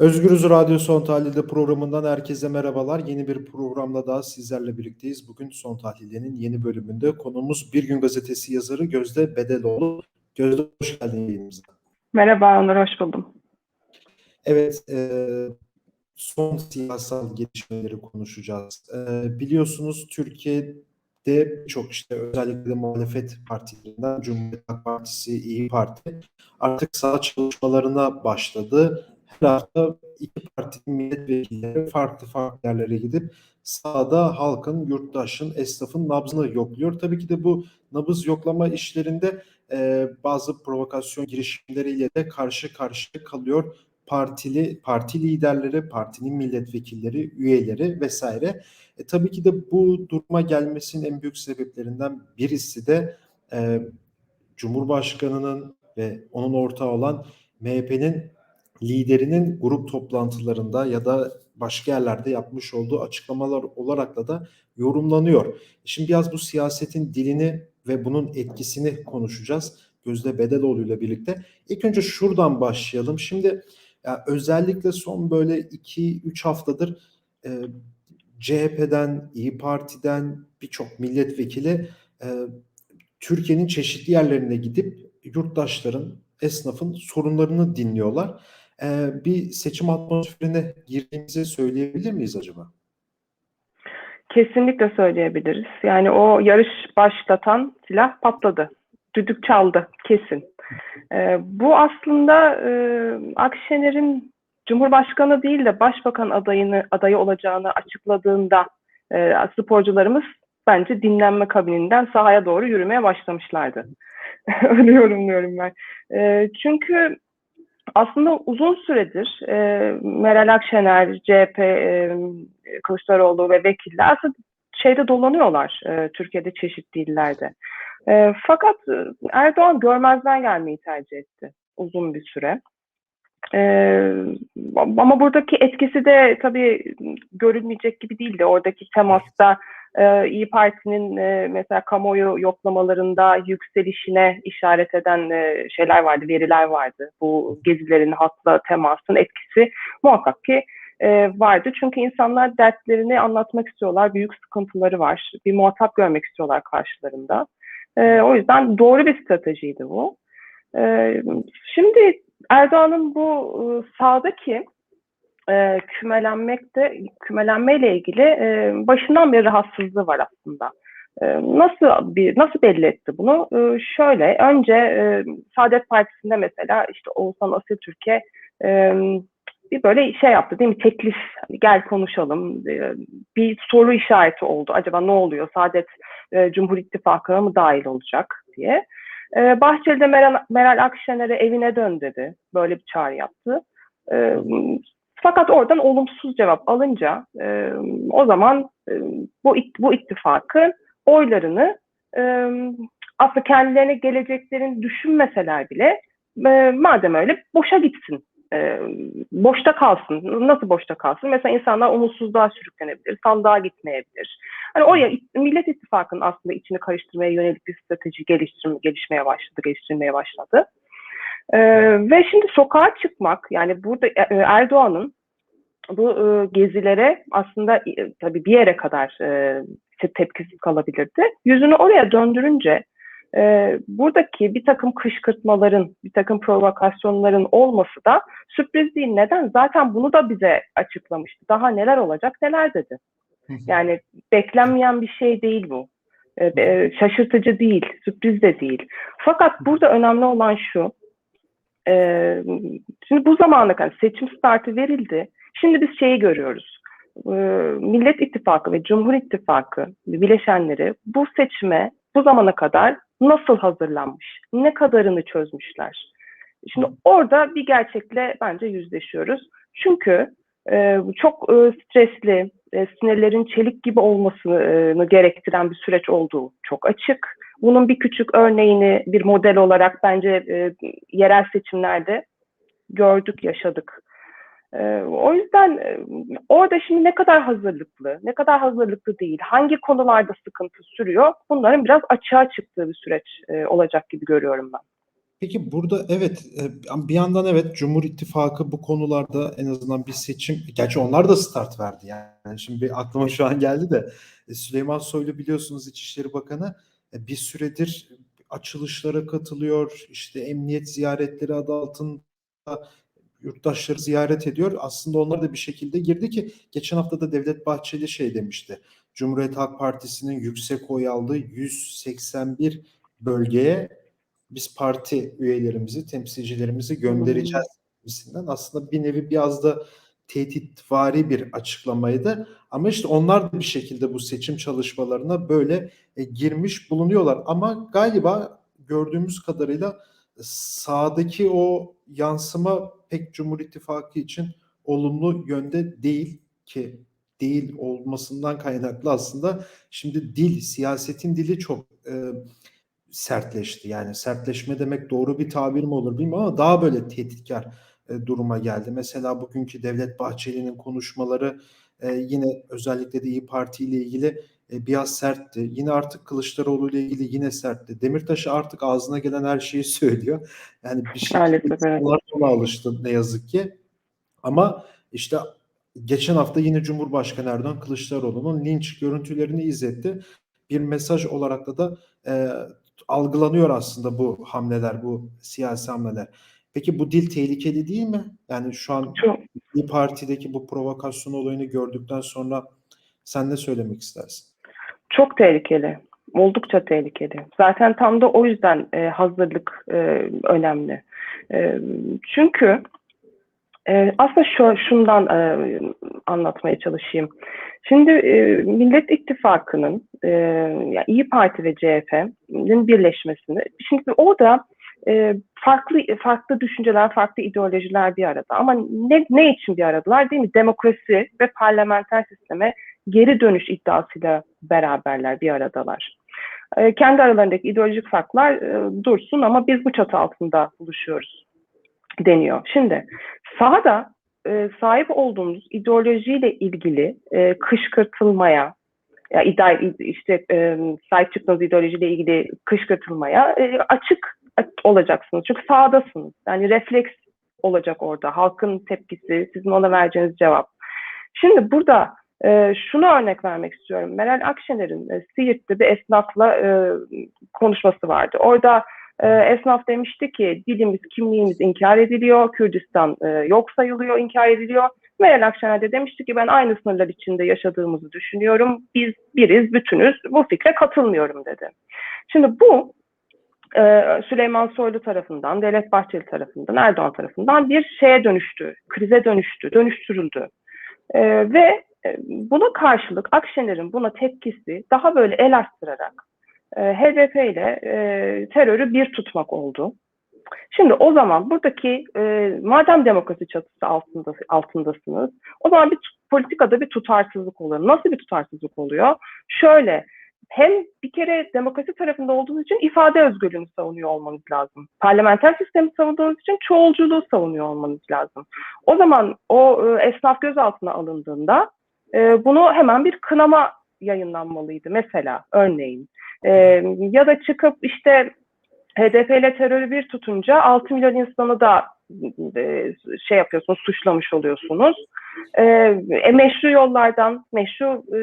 Özgürüz Radyo Son Tahlil'de programından herkese merhabalar. Yeni bir programla daha sizlerle birlikteyiz. Bugün Son Tahlil'in yeni bölümünde konuğumuz Bir Gün Gazetesi yazarı Gözde Bedeloğlu. Gözde hoş geldin yayınımıza. Merhaba Onur, hoş buldum. Evet, e, son siyasal gelişmeleri konuşacağız. E, biliyorsunuz Türkiye'de çok işte özellikle muhalefet partilerinden Cumhuriyet Halk Partisi, İyi Parti artık sağ çalışmalarına başladı her hafta iki partinin milletvekilleri farklı farklı yerlere gidip sahada halkın, yurttaşın, esnafın nabzını yokluyor. Tabii ki de bu nabız yoklama işlerinde e, bazı provokasyon girişimleriyle de karşı karşıya kalıyor partili parti liderleri, partinin milletvekilleri, üyeleri vesaire. E, tabii ki de bu duruma gelmesinin en büyük sebeplerinden birisi de e, Cumhurbaşkanının ve onun ortağı olan MHP'nin liderinin grup toplantılarında ya da başka yerlerde yapmış olduğu açıklamalar olarak da yorumlanıyor. Şimdi biraz bu siyasetin dilini ve bunun etkisini konuşacağız. Gözde Bedeloğlu ile birlikte. İlk önce şuradan başlayalım. Şimdi ya özellikle son böyle 2-3 haftadır e, CHP'den, İyi Parti'den birçok milletvekili e, Türkiye'nin çeşitli yerlerine gidip yurttaşların, esnafın sorunlarını dinliyorlar e, bir seçim atmosferine girdiğimizi söyleyebilir miyiz acaba? Kesinlikle söyleyebiliriz. Yani o yarış başlatan silah patladı. Düdük çaldı kesin. E, bu aslında e, Akşener'in Cumhurbaşkanı değil de Başbakan adayını adayı olacağını açıkladığında e, sporcularımız bence dinlenme kabininden sahaya doğru yürümeye başlamışlardı. Öyle yorumluyorum ben. E, çünkü aslında uzun süredir e, Meral Akşener, CHP, e, Kılıçdaroğlu ve vekiller aslında şeyde dolanıyorlar e, Türkiye'de çeşitli illerde. E, fakat Erdoğan görmezden gelmeyi tercih etti uzun bir süre. Ee, ama buradaki etkisi de tabii görülmeyecek gibi değildi. Oradaki temasta e, İyi Parti'nin e, mesela kamuoyu yoklamalarında yükselişine işaret eden e, şeyler vardı, veriler vardı. Bu gezilerin halkla temasın etkisi muhakkak ki e, vardı. Çünkü insanlar dertlerini anlatmak istiyorlar, büyük sıkıntıları var. Bir muhatap görmek istiyorlar karşılarında. O yüzden doğru bir stratejiydi bu. Şimdi Erdoğan'ın bu e, sağdaki e, kümelenmekte kümelenmeyle ilgili e, başından beri rahatsızlığı var aslında. E, nasıl bir nasıl belli etti bunu? E, şöyle önce e, Saadet Partisi'nde mesela işte Oğuzhan Asiltürk'e e, bir böyle şey yaptı değil mi? Teklif hani gel konuşalım. E, bir soru işareti oldu. Acaba ne oluyor? Saadet e, Cumhur İttifakı'na mı dahil olacak diye. E, Bahçeli'de Meral, Meral Akşener'e evine dön dedi. Böyle bir çağrı yaptı. E, fakat oradan olumsuz cevap alınca e, o zaman e, bu bu ittifakın oylarını e, aslında kendilerine geleceklerini düşünmeseler bile e, madem öyle boşa gitsin. E, boşta kalsın. Nasıl boşta kalsın? Mesela insanlar umutsuzluğa sürüklenebilir, sandığa gitmeyebilir. Hani oraya Millet İttifakı'nın aslında içini karıştırmaya yönelik bir strateji geliştirme, gelişmeye başladı, geliştirmeye başladı. Ee, ve şimdi sokağa çıkmak yani burada e, e, Erdoğan'ın bu e, gezilere aslında e, tabii bir yere kadar e, tepkisiz kalabilirdi. Yüzünü oraya döndürünce e, buradaki bir takım kışkırtmaların, bir takım provokasyonların olması da sürpriz değil. Neden? Zaten bunu da bize açıklamıştı. Daha neler olacak neler dedi. Yani beklenmeyen bir şey değil bu. E, şaşırtıcı değil, sürpriz de değil. Fakat burada önemli olan şu, ee, şimdi bu zamana kadar seçim startı verildi. Şimdi biz şeyi görüyoruz. Ee, Millet İttifakı ve Cumhur İttifakı bileşenleri bu seçime bu zamana kadar nasıl hazırlanmış? Ne kadarını çözmüşler? Şimdi orada bir gerçekle bence yüzleşiyoruz. Çünkü e, çok e, stresli, e, sinirlerin çelik gibi olmasını gerektiren bir süreç olduğu çok açık bunun bir küçük örneğini bir model olarak bence e, yerel seçimlerde gördük, yaşadık. E, o yüzden e, orada şimdi ne kadar hazırlıklı, ne kadar hazırlıklı değil, hangi konularda sıkıntı sürüyor, bunların biraz açığa çıktığı bir süreç e, olacak gibi görüyorum ben. Peki burada evet e, bir yandan evet Cumhur İttifakı bu konularda en azından bir seçim gerçi onlar da start verdi yani şimdi aklıma şu an geldi de e, Süleyman Soylu biliyorsunuz İçişleri Bakanı bir süredir açılışlara katılıyor işte emniyet ziyaretleri adı altında yurttaşları ziyaret ediyor. Aslında onlar da bir şekilde girdi ki geçen hafta da Devlet Bahçeli şey demişti. Cumhuriyet Halk Partisi'nin yüksek oy aldığı 181 bölgeye biz parti üyelerimizi, temsilcilerimizi göndereceğiz gibisinden aslında bir nevi biraz da tehditvari bir açıklamaydı. Ama işte onlar da bir şekilde bu seçim çalışmalarına böyle e, girmiş bulunuyorlar. Ama galiba gördüğümüz kadarıyla sağdaki o yansıma pek Cumhur İttifakı için olumlu yönde değil ki değil olmasından kaynaklı aslında şimdi dil, siyasetin dili çok e, sertleşti. Yani sertleşme demek doğru bir tabir mi olur bilmiyorum ama daha böyle tehditkar e, duruma geldi. Mesela bugünkü Devlet Bahçeli'nin konuşmaları e, yine özellikle de İyi Parti ile ilgili e, biraz sertti. Yine artık Kılıçdaroğlu ile ilgili yine sertti. Demirtaş artık ağzına gelen her şeyi söylüyor. Yani bir şey insanlar ona alıştı ne yazık ki. Ama işte geçen hafta yine Cumhurbaşkanı Erdoğan Kılıçdaroğlu'nun linç görüntülerini izletti. Bir mesaj olarak da da e, algılanıyor aslında bu hamleler, bu siyasi hamleler. Peki bu dil tehlikeli değil mi? Yani şu an Çok, bir partideki bu provokasyon olayını gördükten sonra sen ne söylemek istersin? çok tehlikeli. Oldukça tehlikeli. Zaten tam da o yüzden e, hazırlık e, önemli. E, çünkü e, aslında şu, şundan e, anlatmaya çalışayım. Şimdi e, Millet İttifakı'nın e, yani İyi Parti ve CHP'nin birleşmesini, şimdi orada e, farklı farklı düşünceler, farklı ideolojiler bir arada. Ama ne, ne için bir aradalar değil mi? Demokrasi ve parlamenter sisteme geri dönüş iddiasıyla beraberler, bir aradalar. E, kendi aralarındaki ideolojik farklar e, dursun ama biz bu çatı altında buluşuyoruz deniyor. Şimdi sahada e, sahip olduğumuz ideolojiyle ilgili e, kışkırtılmaya, ya iddia, işte e, sahip çıktığınız ideolojiyle ilgili kışkırtılmaya e, açık olacaksınız. Çünkü sahadasınız. Yani refleks olacak orada. Halkın tepkisi, sizin ona vereceğiniz cevap. Şimdi burada e, şunu örnek vermek istiyorum. Meral Akşener'in e, Siirt'te bir esnafla e, konuşması vardı. Orada e, esnaf demişti ki dilimiz, kimliğimiz inkar ediliyor, Kürdistan e, yok sayılıyor, inkar ediliyor. Meral Akşener de demişti ki ben aynı sınırlar içinde yaşadığımızı düşünüyorum. Biz biriz, bütünüz. Bu fikre katılmıyorum dedi. Şimdi bu e, Süleyman Soylu tarafından, Devlet Bahçeli tarafından, Erdoğan tarafından bir şeye dönüştü, krize dönüştü, dönüştürüldü. E, ve e, buna karşılık Akşener'in buna tepkisi daha böyle el astırarak e, HDP ile terörü bir tutmak oldu. Şimdi o zaman buradaki e, madem demokrasi çatısı altında, altındasınız o zaman bir politikada bir tutarsızlık oluyor. Nasıl bir tutarsızlık oluyor? Şöyle hem bir kere demokrasi tarafında olduğunuz için ifade özgürlüğünü savunuyor olmanız lazım. Parlamenter sistemi savunduğunuz için çoğulculuğu savunuyor olmanız lazım. O zaman o e, esnaf gözaltına alındığında e, bunu hemen bir kınama yayınlanmalıydı mesela örneğin. E, ya da çıkıp işte HDP ile terörü bir tutunca 6 milyon insanı da şey yapıyorsunuz, suçlamış oluyorsunuz. E, e, meşru yollardan, meşru e,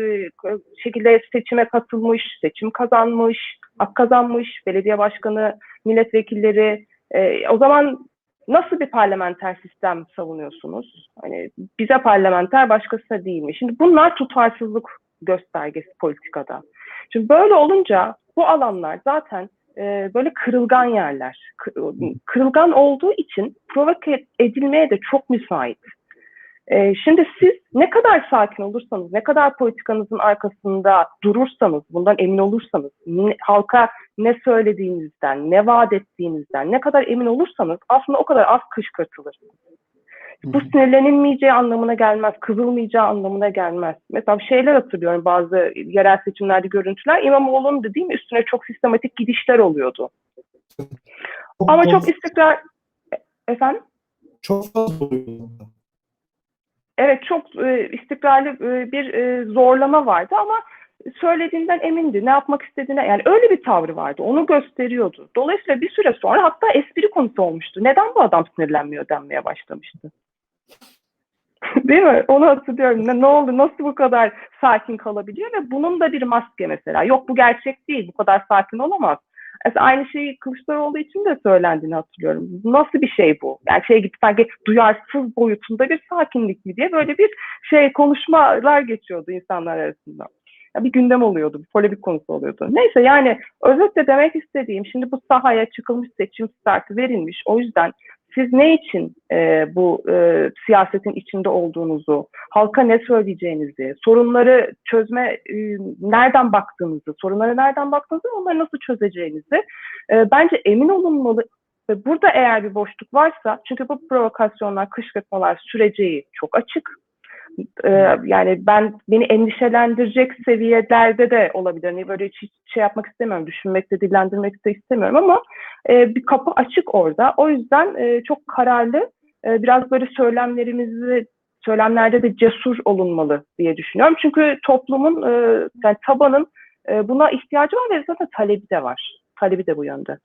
şekilde seçime katılmış, seçim kazanmış, hak kazanmış, belediye başkanı, milletvekilleri. E, o zaman nasıl bir parlamenter sistem savunuyorsunuz? Hani bize parlamenter, başkasına değil mi? Şimdi bunlar tutarsızlık göstergesi politikada. Şimdi böyle olunca bu alanlar zaten e, böyle kırılgan yerler. Kırılgan olduğu için provoke edilmeye de çok müsait. E, şimdi siz ne kadar sakin olursanız, ne kadar politikanızın arkasında durursanız, bundan emin olursanız, halka ne söylediğinizden, ne vaat ettiğinizden ne kadar emin olursanız aslında o kadar az kışkırtılırsınız. Bu sinirlenilmeyeceği anlamına gelmez, kızılmayacağı anlamına gelmez. Mesela şeyler hatırlıyorum bazı yerel seçimlerde görüntüler. İmamoğlu'nun mi üstüne çok sistematik gidişler oluyordu. Ama çok istikrar... Efendim? Çok fazla oluyor. Evet çok e, istikrarlı e, bir e, zorlama vardı ama söylediğinden emindi. Ne yapmak istediğine yani öyle bir tavrı vardı. Onu gösteriyordu. Dolayısıyla bir süre sonra hatta espri konusu olmuştu. Neden bu adam sinirlenmiyor denmeye başlamıştı. Değil mi? Onu hatırlıyorum. Ne, ne oldu? Nasıl bu kadar sakin kalabiliyor? Ve bunun da bir maske mesela. Yok bu gerçek değil. Bu kadar sakin olamaz. Mesela aynı şeyi Kılıçdaroğlu için de söylendiğini hatırlıyorum. Nasıl bir şey bu? Yani şey gibi sanki duyarsız boyutunda bir sakinlik mi diye böyle bir şey konuşmalar geçiyordu insanlar arasında. Ya bir gündem oluyordu, bir polemik konusu oluyordu. Neyse yani özetle demek istediğim şimdi bu sahaya çıkılmış seçim startı verilmiş. O yüzden siz ne için e, bu e, siyasetin içinde olduğunuzu, halka ne söyleyeceğinizi, sorunları çözme e, nereden baktığınızı, sorunlara nereden baktığınızı, onları nasıl çözeceğinizi e, bence emin olunmalı. Ve burada eğer bir boşluk varsa, çünkü bu provokasyonlar, kışkırtmalar süreceği çok açık. E, yani ben beni endişelendirecek seviyelerde de olabilir. Hani böyle hiç şey yapmak istemiyorum, düşünmek de dillendirmek de istemiyorum ama e, bir kapı açık orada. O yüzden e, çok kararlı, e, biraz böyle söylemlerimizi söylemlerde de cesur olunmalı diye düşünüyorum. Çünkü toplumun e, yani tabanın e, buna ihtiyacı var ve zaten talebi de var. Talebi de bu yönde.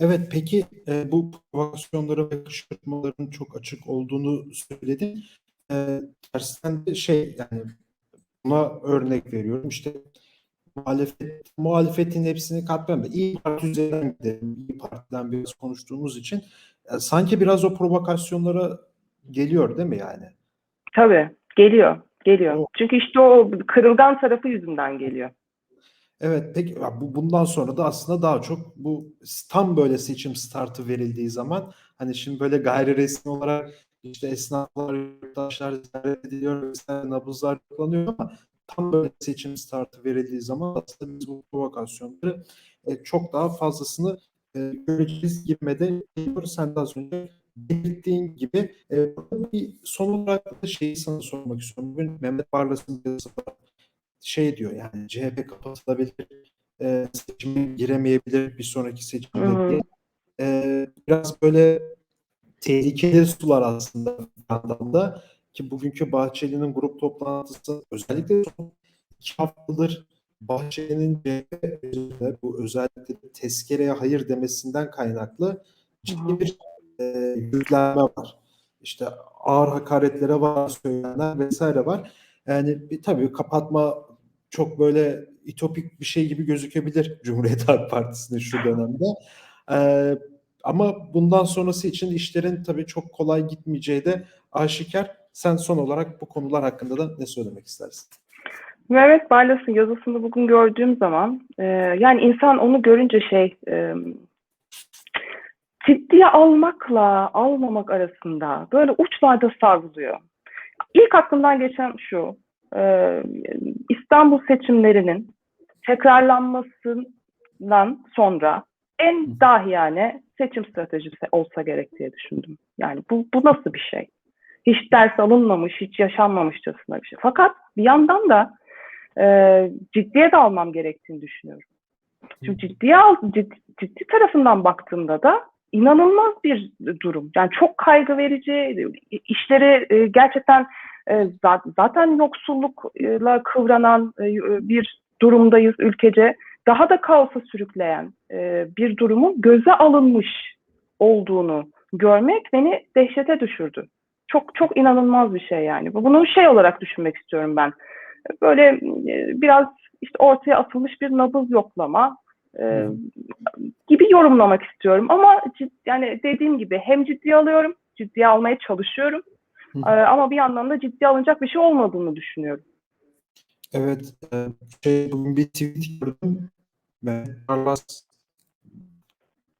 Evet peki e, bu provokasyonları ve kışkırtmaların çok açık olduğunu söyledin. E, tersten de şey yani buna örnek veriyorum işte muhalefet, muhalefetin hepsini katmıyorum. İyi Parti üzerinden gidelim. İyi Parti'den biraz konuştuğumuz için e, sanki biraz o provokasyonlara geliyor değil mi yani? Tabii geliyor. Geliyor. O- Çünkü işte o kırılgan tarafı yüzünden geliyor. Evet peki bu bundan sonra da aslında daha çok bu tam böyle seçim startı verildiği zaman hani şimdi böyle gayri resmi olarak işte esnaflar, yurttaşlar ziyaret ediliyor nabızlar kullanıyor ama tam böyle seçim startı verildiği zaman aslında biz bu provokasyonları e, çok daha fazlasını e, göreceğiz girmede geliyoruz. Sen de az önce belirttiğin gibi e, bir son olarak da şeyi sana sormak istiyorum. Bugün Mehmet Barlas'ın bir yazısı var şey diyor yani CHP kapatılabilir, e, seçime giremeyebilir bir sonraki seçimde diye. E, biraz böyle tehlikeli sular aslında da ki bugünkü Bahçeli'nin grup toplantısı özellikle son iki haftadır Bahçeli'nin CHP bu özellikle tezkereye hayır demesinden kaynaklı ciddi bir e, yüklenme var. İşte ağır hakaretlere var söylenenler vesaire var. Yani bir, tabii kapatma çok böyle itopik bir şey gibi gözükebilir Cumhuriyet Halk Partisi'nin şu dönemde. Ee, ama bundan sonrası için işlerin tabii çok kolay gitmeyeceği de aşikar. Sen son olarak bu konular hakkında da ne söylemek istersin? Mehmet Barlas'ın yazısını bugün gördüğüm zaman e, yani insan onu görünce şey e, ciddiye almakla almamak arasında böyle uçlarda savruluyor. İlk aklımdan geçen şu e, İstanbul seçimlerinin tekrarlanmasından sonra en dahiyane seçim stratejisi olsa gerek diye düşündüm. Yani bu, bu nasıl bir şey? Hiç ders alınmamış, hiç yaşanmamışçasına bir şey. Fakat bir yandan da e, ciddiye de almam gerektiğini düşünüyorum. Çünkü ciddiye al, ciddi, ciddi tarafından baktığımda da inanılmaz bir durum. Yani çok kaygı verici, işleri e, gerçekten e, za- zaten yoksullukla kıvranan e, bir durumdayız ülkece. Daha da kaosa sürükleyen e, bir durumun göze alınmış olduğunu görmek beni dehşete düşürdü. Çok çok inanılmaz bir şey yani. Bunu şey olarak düşünmek istiyorum ben. Böyle e, biraz işte ortaya atılmış bir nabız yoklama e, gibi yorumlamak istiyorum. Ama cid, yani dediğim gibi hem ciddiye alıyorum, ciddiye almaya çalışıyorum. E, ama bir yandan da ciddiye alınacak bir şey olmadığını düşünüyorum. Evet, e, şey, bugün bir tweet gördüm. Mehmet Barlas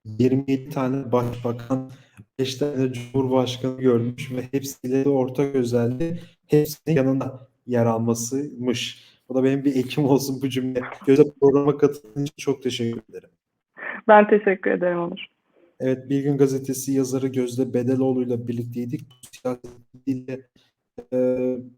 27 tane başbakan, 5 tane cumhurbaşkanı görmüş ve hepsiyle de ortak özelliği hepsinin yanında yer almasıymış. Bu da benim bir ekim olsun bu cümle. Göze programa katıldığın için çok teşekkür ederim. Ben teşekkür ederim Onur. Evet, Bir Gün Gazetesi yazarı Gözde Bedeloğlu'yla birlikteydik. Bu siyasetiyle e,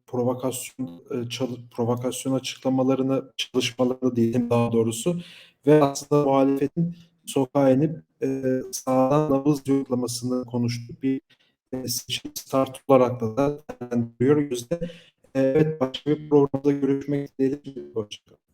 provokasyon e, çalı- provokasyon açıklamalarını, çalışmalarını diyelim daha doğrusu ve aslında muhalefetin sokağa inip e, sağdan nabız yoklamasını konuştuk. Bir e, seçim start olarak da değerlendiriyor Gözde. Evet, başka bir programda görüşmek dileğiyle. Hoşçakalın.